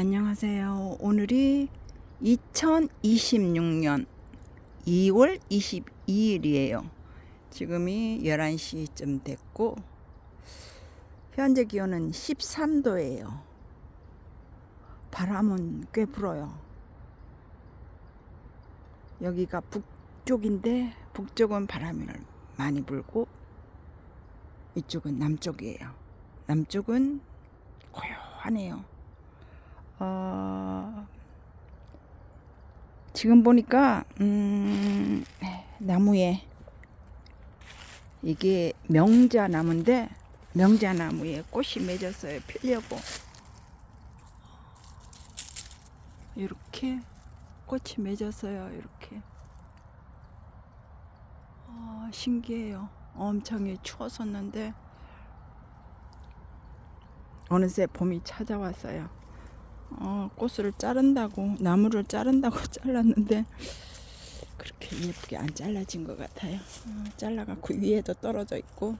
안녕하세요. 오늘이 2026년 2월 22일이에요. 지금이 11시쯤 됐고, 현재 기온은 13도예요. 바람은 꽤 불어요. 여기가 북쪽인데, 북쪽은 바람이 많이 불고, 이쪽은 남쪽이에요. 남쪽은 고요하네요. 어, 지금 보니까 음, 나무에 이게 명자 나무인데 명자 나무에 꽃이 맺었어요. 피려고 이렇게 꽃이 맺었어요. 이렇게 어, 신기해요. 엄청 추웠었는데 어느새 봄이 찾아왔어요. 어, 꽃을 자른다고 나무를 자른다고 잘랐는데 그렇게 예쁘게 안 잘라진 것 같아요. 어, 잘라갖고 위에도 떨어져 있고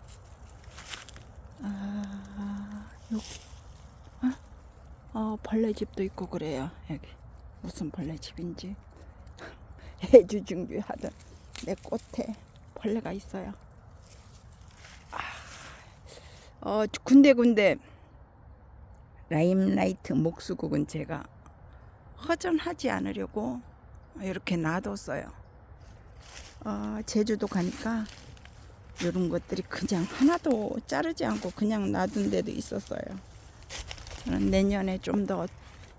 아, 요, 아, 어, 벌레 집도 있고 그래요. 여기 무슨 벌레 집인지 해주 준비하던 내 꽃에 벌레가 있어요. 아, 어, 군데군데 라임라이트 목수국은 제가 허전하지 않으려고 이렇게 놔뒀어요. 어, 제주도 가니까 이런 것들이 그냥 하나도 자르지 않고 그냥 놔둔 데도 있었어요. 저는 내년에 좀 더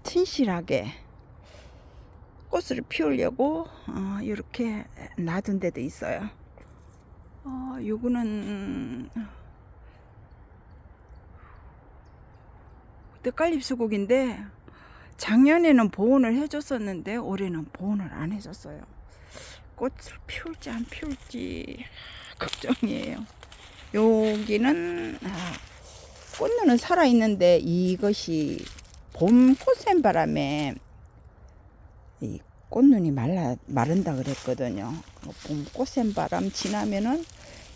튼실하게 꽃을 피우려고 어, 이렇게 놔둔 데도 있어요. 어, 요거는 떡갈립 수국인데 작년에는 보온을 해줬었는데 올해는 보온을 안 해줬어요. 꽃을 피울지 안 피울지 걱정이에요. 여기는 아, 꽃눈은 살아 있는데 이것이 봄 꽃샘 바람에 이 꽃눈이 말라 마른다 그랬거든요. 봄 꽃샘 바람 지나면은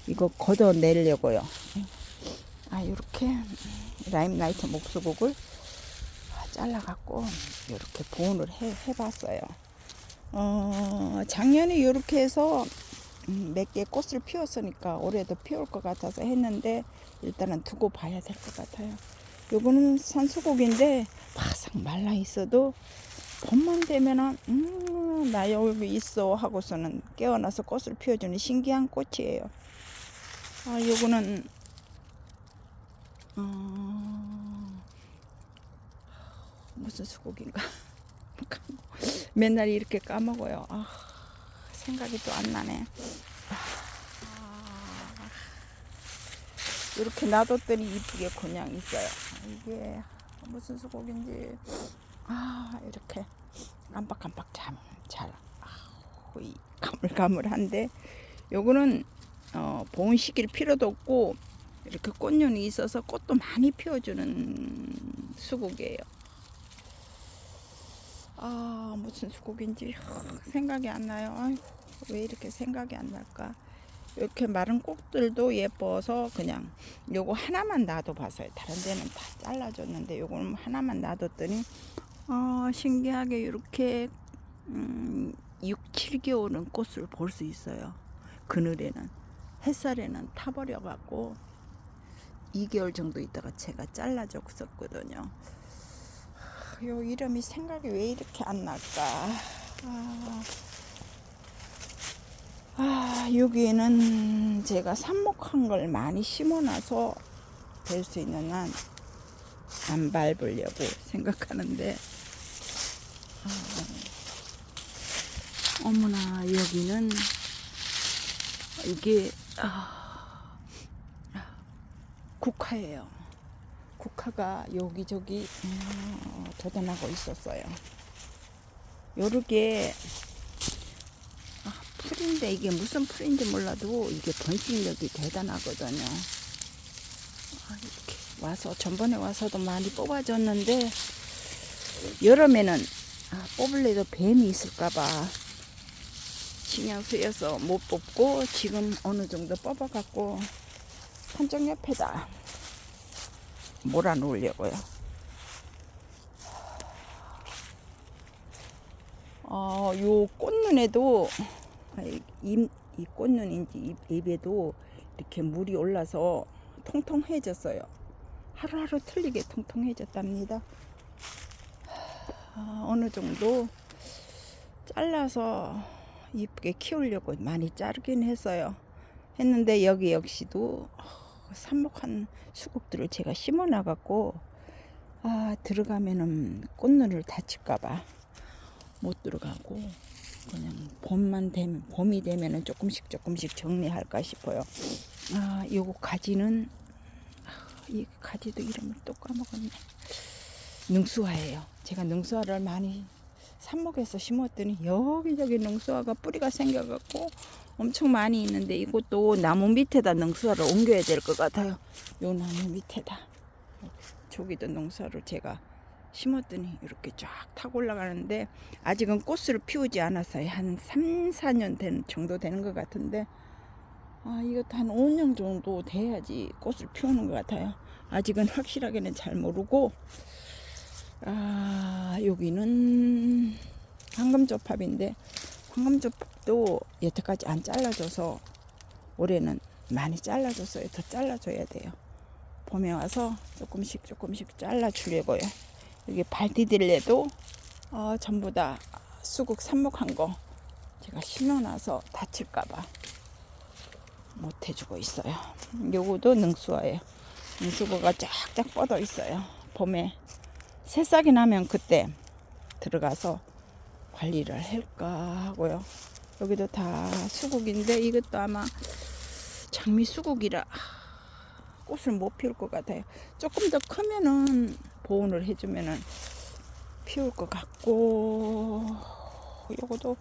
이거 걷어내려고요. 아 이렇게 라임라이트 목수국을 잘라갖고 이렇게 보온을 해, 해봤어요. 어, 작년에 이렇게 해서 음, 몇개 꽃을 피웠으니까 올해도 피울 것 같아서 했는데 일단은 두고 봐야 될 것 같아요. 요거는 산수국인데 바싹 말라 있어도 봄만 되면은 음, 나 여기 있어 하고서는 깨어나서 꽃을 피워주는 신기한 꽃이에요. 아, 요거는 어... 무슨 수국인가? 맨날 이렇게 까먹어요. 아, 생각이 또 안 나네. 아, 이렇게 놔뒀더니 이쁘게 그냥 있어요. 이게 무슨 수국인지 아 이렇게 깜빡깜빡 참잘 가물가물한데 요거는 어, 시킬 필요도 없고 이렇게 꽃눈이 있어서 꽃도 많이 피워주는 수국이에요. 아 무슨 수국인지 생각이 안 나요. 아이고, 왜 이렇게 생각이 안 날까? 이렇게 마른 꽃들도 예뻐서 그냥 요거 하나만 놔둬 봤어요. 다른 데는 다 잘라줬는데 요거는 하나만 놔뒀더니 아 신기하게 이렇게 음, 6, 7개월은 꽃을 볼 수 있어요. 그늘에는 햇살에는 타버려 갖고 2개월 정도 있다가 제가 잘라줬었거든요. 요 이름이 생각이 왜 이렇게 안 날까? 아, 아 여기에는 제가 삽목한 걸 많이 심어놔서 될 수 있는 한 안 밟으려고 생각하는데 아, 어머나 여기는 이게 아, 국화예요. 국화가 여기저기 어, 돋아나고 있었어요. 요렇게 아, 풀인데 이게 무슨 풀인지 몰라도 이게 번식력이 대단하거든요. 아, 이렇게 와서 전번에 와서도 많이 뽑아줬는데 여름에는 아, 뽑을래도 뱀이 있을까봐 신경 쓰여서 못 뽑고 지금 어느 정도 뽑아갖고 한쪽 옆에다 몰아 놓으려고요. 어, 요 꽃눈에도 이, 이, 이 꽃눈인지 잎, 잎에도 이렇게 물이 올라서 통통해졌어요. 하루하루 틀리게 통통해졌답니다. 아, 어느 정도 잘라서 이쁘게 키우려고 많이 자르긴 했어요. 했는데 여기 역시도 삽목한 수국들을 제가 심어 놔갖고 아 들어가면은 꽃눈을 다칠까봐 못 들어가고 그냥 봄만 되면 봄이 되면은 조금씩 조금씩 정리할까 싶어요. 아 요거 가지는 아, 이 가지도 이름을 또 까먹었네. 능수화예요. 제가 능수화를 많이 삽목에서 심었더니 여기저기 능수화가 뿌리가 생겨갖고 엄청 많이 있는데 이것도 나무 밑에다 능수화를 옮겨야 될 것 같아요. 요 나무 밑에다. 저기도 능수화를 제가 심었더니 이렇게 쫙 타고 올라가는데 아직은 꽃을 피우지 않았어요. 한 3, 4년 된 정도 되는 것 같은데 아 이것도 한 5년 정도 돼야지 꽃을 피우는 것 같아요. 아직은 확실하게는 잘 모르고 아 여기는 황금조팝인데 황금조팝도 여태까지 안 잘라줘서 올해는 많이 잘라줬어요. 더 잘라줘야 돼요. 봄에 와서 조금씩 조금씩 잘라주려고요. 여기 발디딜레도 어, 전부 다 수국 삽목한 거 제가 심어놔서 다칠까봐 못 해주고 있어요. 요거도 능수화예요. 능수화가 쫙쫙 뻗어 있어요. 봄에 새싹이 나면 그때 들어가서 관리를 할까 하고요. 여기도 다 수국인데 이것도 아마 장미 수국이라 꽃을 못 피울 것 같아요. 조금 더 크면은 보온을 해주면은 피울 것 같고 요것도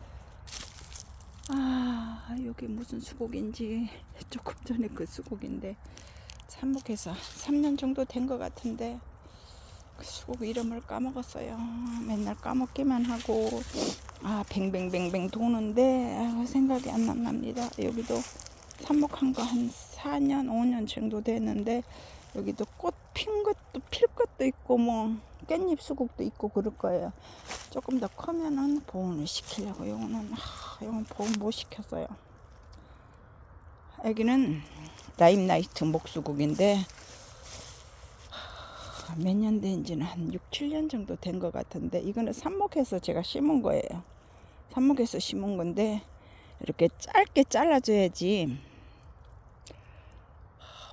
아 여기 무슨 수국인지 조금 전에 그 수국인데 삽목해서 3년 정도 된 것 같은데 그 수국 이름을 까먹었어요. 맨날 까먹기만 하고 아 뱅뱅뱅뱅 도는데 아, 생각이 안 납니다. 여기도 삽목한 거 한 4년 5년 정도 됐는데 여기도 꽃 핀 것도 필 것도 있고 뭐 깻잎 수국도 있고 그럴 거예요. 조금 더 크면은 보온을 시키려고 요거는 하, 요건 보온 못 시켰어요. 여기는 라임나이트 목수국인데 몇 년 된지는 한 6, 7년 정도 된 것 같은데 이거는 삽목해서 제가 심은 거예요. 삽목해서 심은 건데 이렇게 짧게 잘라줘야지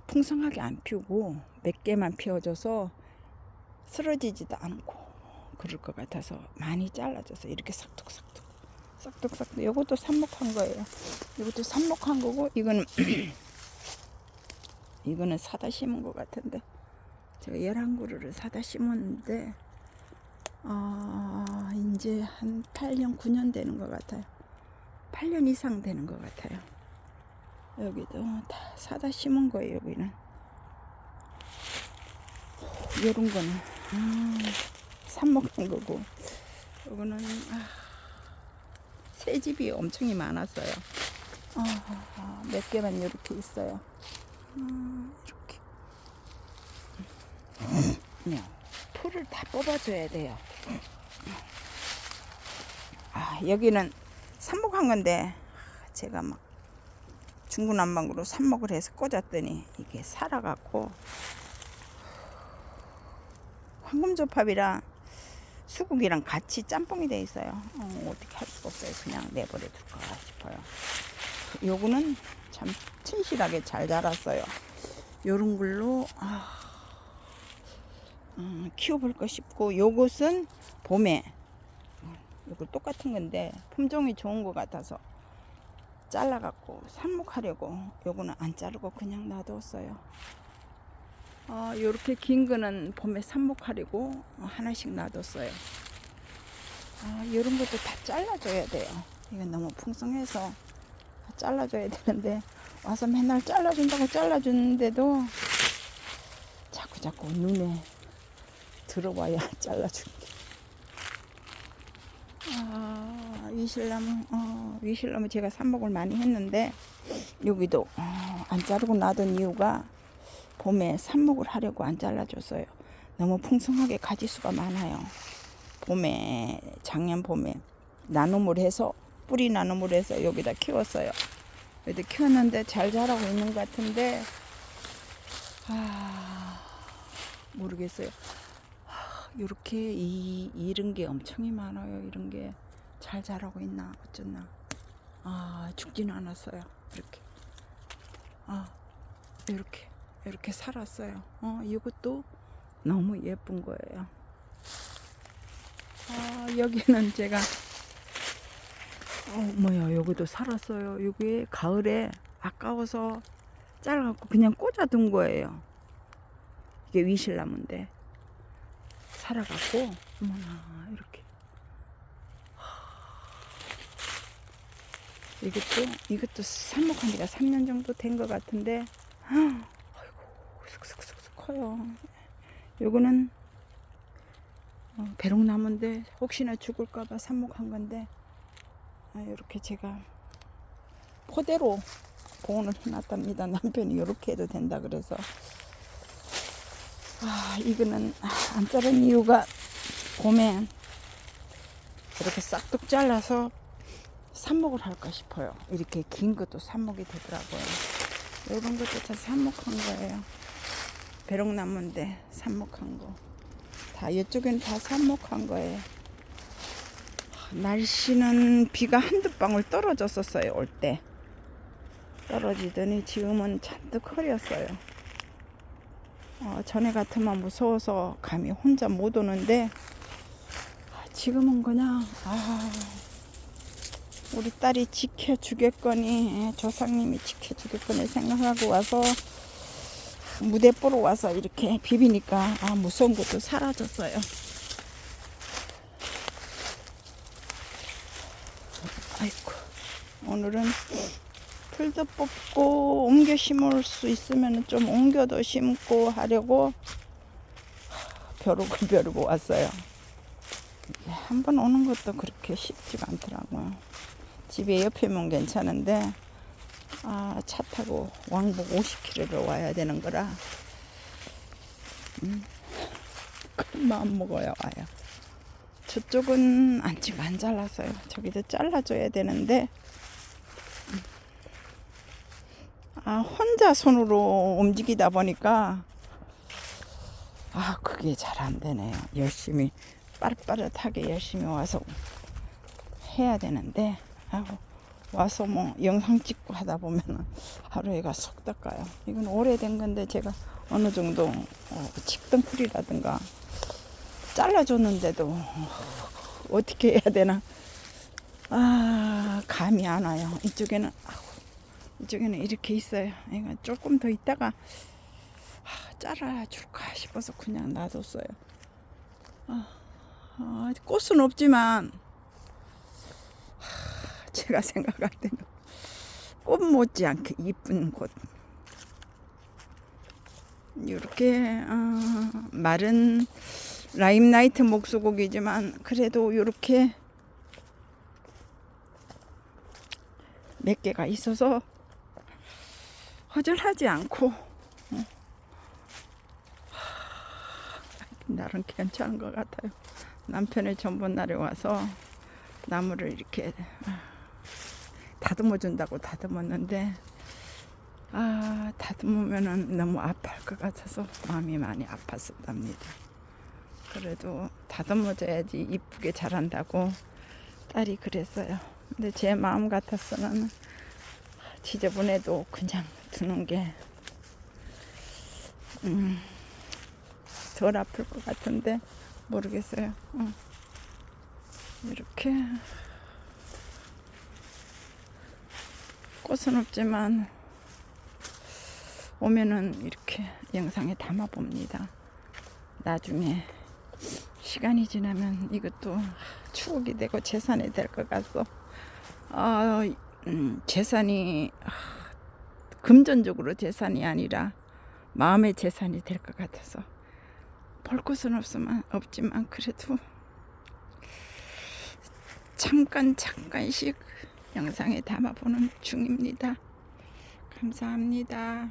풍성하게 안 피우고 몇 개만 피워줘서 쓰러지지도 않고 그럴 것 같아서 많이 잘라줘서 이렇게 싹둑싹둑 싹둑싹둑 이것도 삽목한 거예요. 이것도 삽목한 거고 이거는 이거는 사다 심은 것 같은데 제가 11그루를 사다 심었는데 어, 이제 한 8년 9년 되는 것 같아요. 8년 이상 되는 것 같아요. 여기도 다 사다 심은 거예요, 여기는. 요런 거는, 음, 삽목한 거고, 요거는, 아, 새 집이 엄청이 많았어요. 아, 몇 개만 이렇게 있어요. 음, 이렇게. 네, 풀을 다 뽑아줘야 돼요. 아, 여기는 삽목한 건데, 제가 막 중구난방으로 삽목을 해서 꽂았더니 이게 살아갖고 황금조팝이랑 수국이랑 같이 짬뽕이 돼 있어요. 어, 어떻게 할 수가 없어요. 그냥 내버려 둘까 싶어요. 요거는 참 튼실하게 잘 자랐어요. 요런 걸로 아, 음, 키워볼까 싶고 요것은 봄에 요거 똑같은 건데 품종이 좋은 것 같아서 잘라갖고 삽목하려고 요거는 안 자르고 그냥 놔뒀어요. 어, 요렇게 긴 거는 봄에 삽목하려고 하나씩 놔뒀어요. 아, 요런 것도 다 잘라줘야 돼요. 이건 너무 풍성해서 다 잘라줘야 되는데 와서 맨날 잘라준다고 잘라주는데도 자꾸 자꾸 눈에 들어와야 잘라준다. 아, 위실나무, 어, 위실나무 제가 삽목을 많이 했는데, 여기도, 어, 안 자르고 놔둔 이유가 봄에 삽목을 하려고 안 잘라줬어요. 너무 풍성하게 가지수가 많아요. 봄에, 작년 봄에 나눔을 해서 뿌리 나눔을 해서 여기다 키웠어요. 여기다 키웠는데 잘 자라고 있는 것 같은데 아 모르겠어요. 이렇게 이 이런 게 엄청이 많아요. 이런 게 잘 자라고 있나 어쩌나. 아 죽지는 않았어요. 이렇게. 아 이렇게 이렇게 살았어요. 어 이것도 너무 예쁜 거예요. 아 여기는 제가 어 뭐야 여기도 살았어요. 여기 가을에 아까워서 잘라갖고 그냥 꽂아둔 거예요. 이게 위실나무인데 살아갖고 어머나 이렇게 이것도 이것도 삽목한 지가 3년 정도 된 것 같은데 아이고 슥슥슥슥 커요. 요거는 어, 배롱나무인데 혹시나 죽을까봐 삽목한 건데 아, 이렇게 제가 포대로 보온을 해놨답니다. 남편이 이렇게 해도 된다 그래서 아 이거는 안 자른 이유가 봄에 이렇게 싹둑 잘라서 삽목을 할까 싶어요. 이렇게 긴 것도 삽목이 되더라고요. 이런 것도 다 삽목한 거예요. 배롱나무인데 삽목한 거. 다 이쪽에는 다 삽목한 거예요. 날씨는 비가 한두 방울 떨어졌었어요, 올 때. 떨어지더니 지금은 잔뜩 흐렸어요. 어, 전에 같으면 무서워서 감히 혼자 못 오는데, 아, 지금은 그냥, 아, 우리 딸이 지켜주겠거니, 예, 조상님이 지켜주겠거니 생각하고 와서, 무대 보러 와서 이렇게 비비니까, 아, 무서운 것도 사라졌어요. 아이고, 오늘은 풀도 뽑고 옮겨 심을 수 있으면 좀 옮겨도 심고 하려고 벼르고 벼르고 왔어요. 한 번 오는 것도 그렇게 쉽지가 않더라고요. 집에 옆이면 괜찮은데 아, 차 타고 왕복 50km를 와야 되는 거라 음, 큰 마음 먹어야 와요. 저쪽은 아직 안 잘랐어요. 저기도 잘라줘야 되는데 아, 혼자 손으로 움직이다 보니까 아, 그게 잘 안 되네요. 열심히 빠릇빠릇하게 열심히 와서 해야 되는데 아고 와서 뭐 영상 찍고 하다 보면은 하루에가 속 닦아요. 이건 오래된 건데 제가 어느 정도 어, 칡덩쿨이라든가 잘라줬는데도 어떻게 해야 되나 아 감이 안 와요. 이쪽에는 아우, 이쪽에는 이렇게 있어요. 이거 조금 더 있다가 아, 잘라줄까 싶어서 그냥 놔뒀어요. 아, 아, 꽃은 없지만 하, 제가 생각할 때는 꽃 못지않게 이쁜 꽃. 이렇게 어, 마른 라임나이트 목수곡이지만 그래도 이렇게 몇 개가 있어서 허전하지 않고 어. 나름 괜찮은 것 같아요. 남편의 전번날에 와서 나무를 이렇게 다듬어 준다고 다듬었는데 아 다듬으면은 너무 아파할 것 같아서 마음이 많이 아팠었답니다. 그래도 다듬어줘야지 이쁘게 자란다고 딸이 그랬어요. 근데 제 마음 같아서는 지저분해도 그냥 두는 게, 음, 덜 아플 것 같은데, 모르겠어요. 어. 이렇게, 꽃은 없지만, 오면은 이렇게 영상에 담아 봅니다. 나중에 시간이 지나면 이것도 추억이 되고 재산이 될 것 같소. 아, 음, 재산이 아, 금전적으로 재산이 아니라 마음의 재산이 될 것 같아서 볼 곳은 없으면 없지만 그래도 잠깐 잠깐씩 영상에 담아보는 중입니다. 감사합니다.